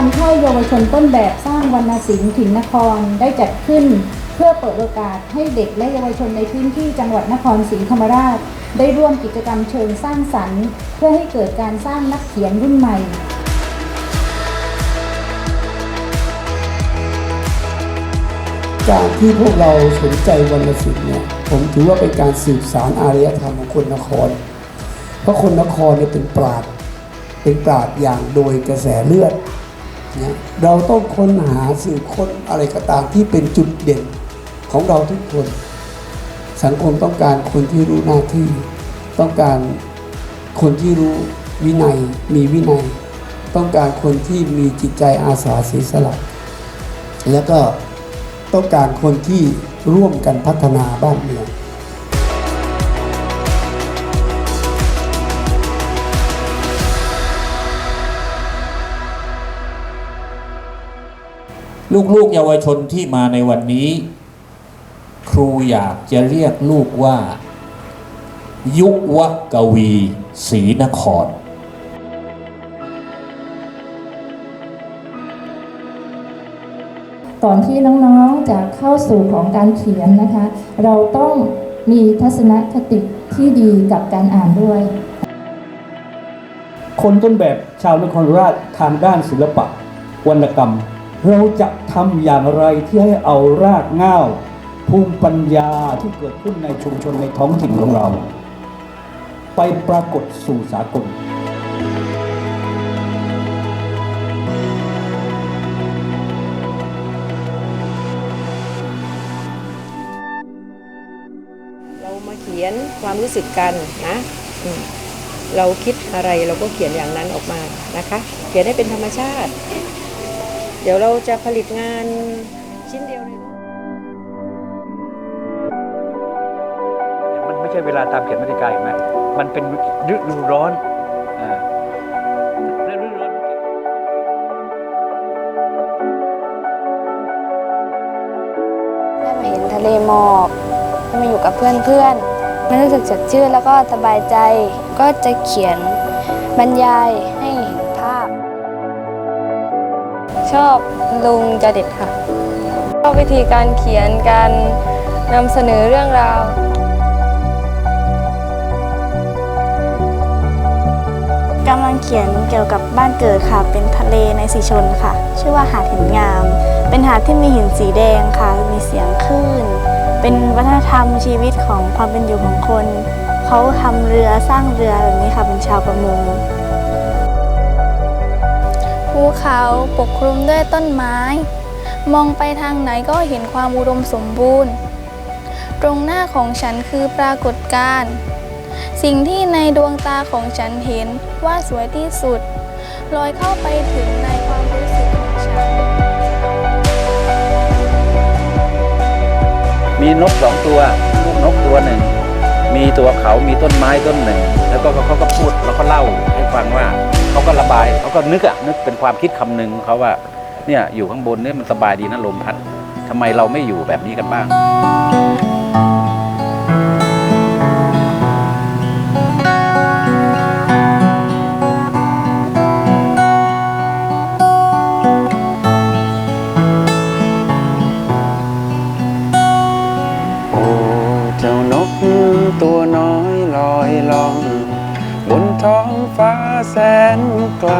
างค่ายเยาวชนต้นแบบสร้างวรรณศิลป์ถิ่นนครได้จัดขึ้น เพื่อเปิดโอกาสให้เด็กและเยาวชนในพื้นที่จังหวัดนครศรีธรรมราช ได้ร่วมกิจกรรมเชิงสร้างสรรค์ เพื่อให้เกิดการสร้างนักเขียนรุ่นใหม่การที่พวกเราสนใจวรรณศิลป์เนี่ยผมถือว่าเป็นการสืบสารอารยธรรมของคนนคร เพราะคนนครเนี่ยเป็นปราดเป็นปราดอย่างโดยกระแสเลือด นะเราต้องค้นหาสืบค้นอะไรก็ตามที่เป็นจุดเด่นของเราทุกคน สังคมต้องการคนที่รู้หน้าที่ ต้องการคนที่รู้วินัย มีวินัย ต้องการคนที่มีจิตใจอาสาเสียสละแล้วก็ต้องการคนที่ร่วมกันพัฒนาบ้านเมือง ลูกๆเยาวชนที่มาในวันนี้ ครูอยากจะเรียกลูกว่า ยุวกวีศรีนครก่อนที่น้องๆจะเข้าสู่ของการเขียนนะคะ เราต้องมีทัศนคติที่ดีกับการอ่านด้วย คนต้นแบบชาวนครราชทางด้านศิลปะ วรรณกรรม เราจะทำอย่างไรที่ให้เอารากเง้าภูมิปัญญาที่เกิดขึ้นในชุมชนในท้องถิ่นของเรา ไปปรากฏสู่สากลเรามาเขียนความรู้สึกกันนะเราคิดอะไรเราก็เขียนอย่างนั้นออกมานะคะ เขียนให้เป็นธรรมชาติ เดี๋ยวเราจะผลิตงานชิ้นเดียวในโลกมันไม่ใช่เวลาตามเขียนมาตริกาเห็นไหมมันเป็นฤดูร้อนอ่าแล้วฤดูร้อนมันเก่งได้มาเห็นทะเลหมอกได้มาอยู่กับเพื่อนๆมันรู้สึกสดชื่นแล้วก็สบายใจ ก็จะเขียนบรรยายใชอบลุงจเด็ดค่ะ ชอบวิธีการเขียนการนำเสนอเรื่องราวกำลังเขียนเกี่ยวกับบ้านเกิดค่ะ เป็นทะเลในสีชนค่ะ ชื่อว่าหาดหินงาม เป็นหาดที่มีหินสีแดงค่ะ มีเสียงคลื่น เป็นวัฒนธรรมชีวิตของความเป็นอยู่ของคน เขาทำเรือสร้างเรือแบบนี้ค่ะ เป็นชาวประมง ภูเขาปกคลุมด้วยต้นไม้ มองไปทางไหนก็เห็นความอุดมสมบูรณ์ ตรงหน้าของฉันคือปรากฏการณ์สิ่งที่ในดวงตาของฉันเห็นว่าสวยที่สุด ลอยเข้าไปถึงในความรู้สึกของฉัน มีนกสองตัวนกตัวหนึ่ง มีตัวเขามีต้นไม้ต้นหนึ่ง แล้วก็เขาก็พูดแล้วก็เล่าให้ฟังว่าเขาก็ระบายเขาก็นึกอะนึกเป็นความคิดคำหนึ่งเขาว่าเนี่ยอยู่ข้างบนเนี่ยมันสบายดีนะลมพัดทำไมเราไม่อยู่แบบนี้กันบ้าง ฟ้าแสนไกล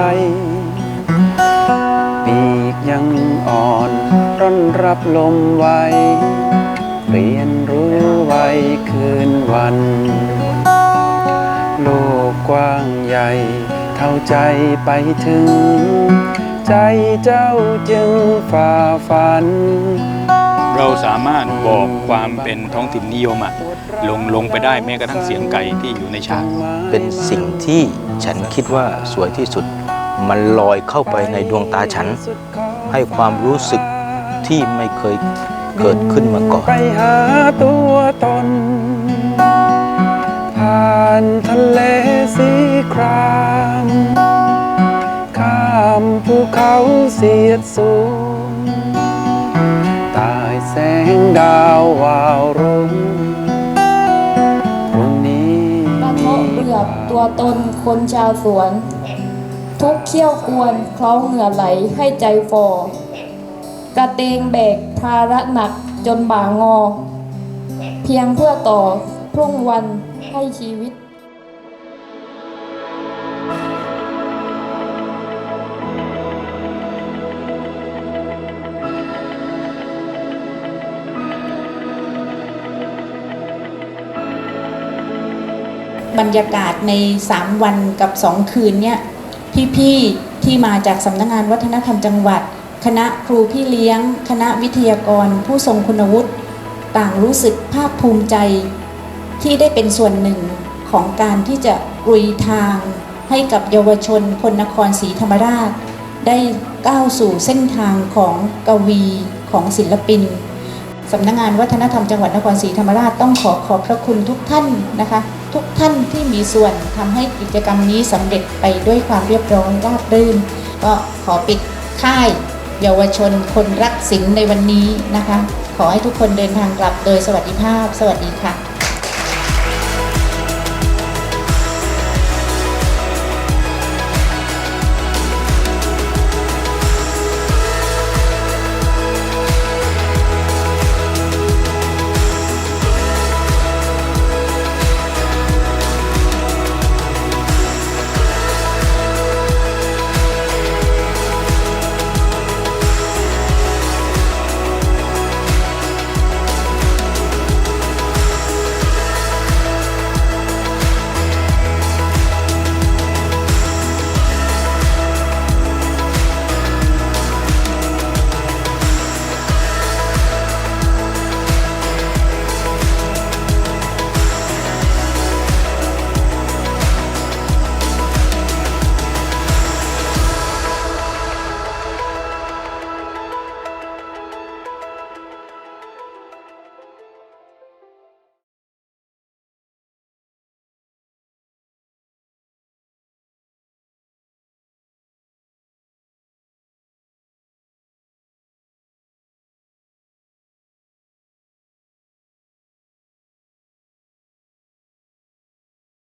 ปีกยังอ่อนร่อนรับลมไวเรียนรู้ไวคืนวัน โลกกว้างใหญ่ เท่าใจไปถึง ใจเจ้าจึงฝ่าฟัน เราสามารถบอกความเป็นท้องถิ่นนิยมอะลงลงไปได้แม้กระทั่งเสียงไก่ที่อยู่ในฉาก เป็นสิ่งที่ฉันคิดว่าสวยที่สุด มันลอยเข้าไปในดวงตาฉัน ให้ความรู้สึกที่ไม่เคยเกิดขึ้นมาก่อน ไปหาตัวตน ผ่านทะเลสีคราม ข้ามภูเขาเสียดสูงใตาย แสงดาววาวรุ่งพรุ่งนี้บ้านโมะเบือกตัวตนคนชาวสวนททุกเขี้ยวกวนเคล้าเหงื่อไหลให้ใจฟอกระเตงแบกภาระหนักจนบ่างอ เพียงเพื่อต่อพรุ่งวันให้ชีวิต บรรยากาศใน 3 วันกับ 2 คืนเนี่ยพี่ๆที่มาจากสำนักงานวัฒนธรรมจังหวัด คณะครูพี่เลี้ยง คณะวิทยากร ผู้ทรงคุณวุฒิต่างรู้สึกภาคภูมิใจ ที่ได้เป็นส่วนหนึ่งของการที่จะรุยทาง ให้กับเยาวชนคนนครศรีธรรมราช ได้ก้าวสู่เส้นทางของกวีของศิลปินสำนักงานวัฒนธรรมจังหวัดนครศรีธรรมราชต้องขอขอบพระคุณทุกท่านนะคะ ทุกท่านที่มีส่วนทำให้กิจกรรมนี้สำเร็จไปด้วยความเรียบร้อยราบรื่น ก็ขอปิดค่ายเยาวชนคนรักศิลป์ในวันนี้นะคะ ขอให้ทุกคนเดินทางกลับโดยสวัสดิภาพ สวัสดีค่ะ